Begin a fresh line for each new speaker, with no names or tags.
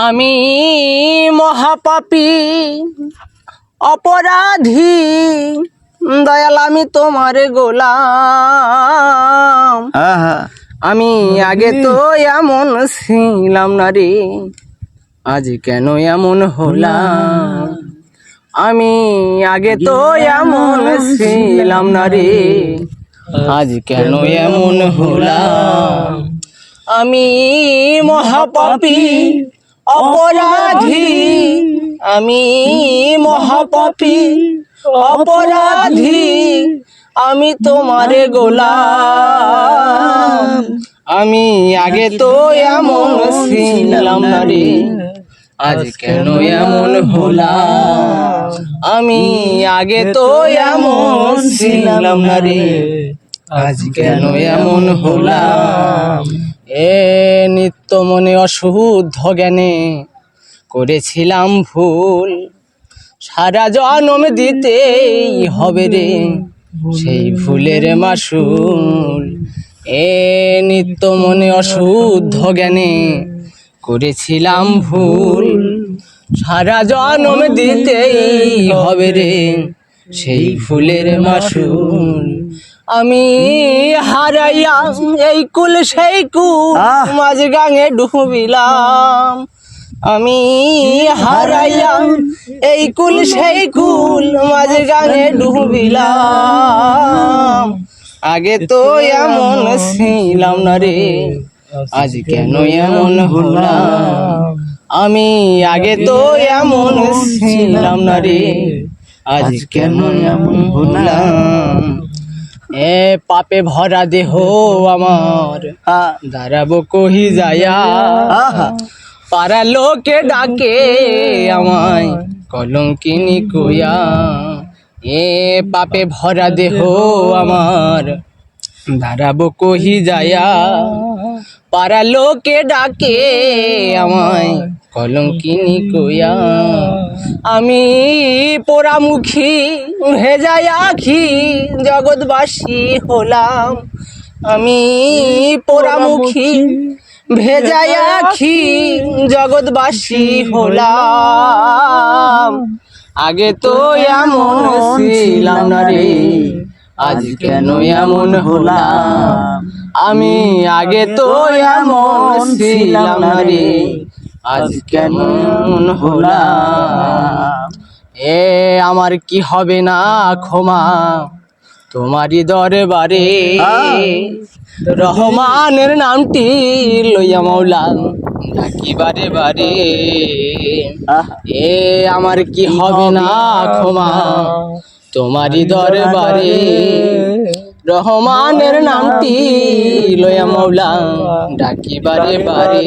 আমি মহাপাপী অপরাধী দয়াল আমি তোমার গোলাম।
আহা
আমি আগে তো এমন ছিলাম না রে আজ কেন এমন হলাম? আমি আগে তো এমন ছিলাম না রে আজ কেন এমন হলাম? আমি মহাপাপী অপরাধী। আমি মহাপাপী। অপরাধী। আমি তোমারে গোলাম। আমি আগে তো এমন ছিলাম না রে। আজ কেন এমন হলাম? আমি আগে তো এমন ছিলাম না রে। আজ কেন এমন হলাম? এ নিত্য মনে অশুদ্ধ জ্ঞানে করেছিলাম ভুল। সারা জনম দিতেই হবে রে সেই ভুলের মাসুল। এ নিত্য মনে অশুদ্ধ জ্ঞানে করেছিলাম ভুল। সারা জনম দিতেই হবে রে সেই ফুলের মাসুল। আমি হারাইয়া এই কুল সেই কুল মাঝ গাঙে ডুবিলাম। আমি হারাইয়া এই কুল সেই কুল মাঝ গাঙে ডুবিলাম। আগে তো এমন ছিলাম না রে আজ কেন এমন হলাম? আমি আগে তো এমন ছিলাম না রে আজ কেন এমন হলাম? এ পাপে ভরা দেহ আমার। দাঁড়াবো কহি যায়া। পাড়া লোকে ডাকে আমায় কলঙ্কিনি কুয়া এ পাপে ভরা দেহ আমার। দাঁড়াবো কহি যায়া। পাড়া লোকে ডাকে আমায় কলঙ্কিনি কুয়া আমি পোড়ামুখী ভেজায় আখি, জগৎবাসী হলাম। আমি পোড়ামুখী ভেজায় আখি, জগৎবাসী হলাম। আগে তো এমন ছিলাম না রে, আজ কেন এমন হলাম? আমি আগে তো এমন ছিলাম না রে আজ কেন হলাম? এ আমার কি হবে না ক্ষমা? তোমারই দরবারে রহমানের নামটি লইয়া মৌলা ডাকি বারে বারে। এ আমার কি হবে না ক্ষমা? তোমারই দরবারে রহমানের নামটি লইয়া মৌলা ডাকি বারে বারে।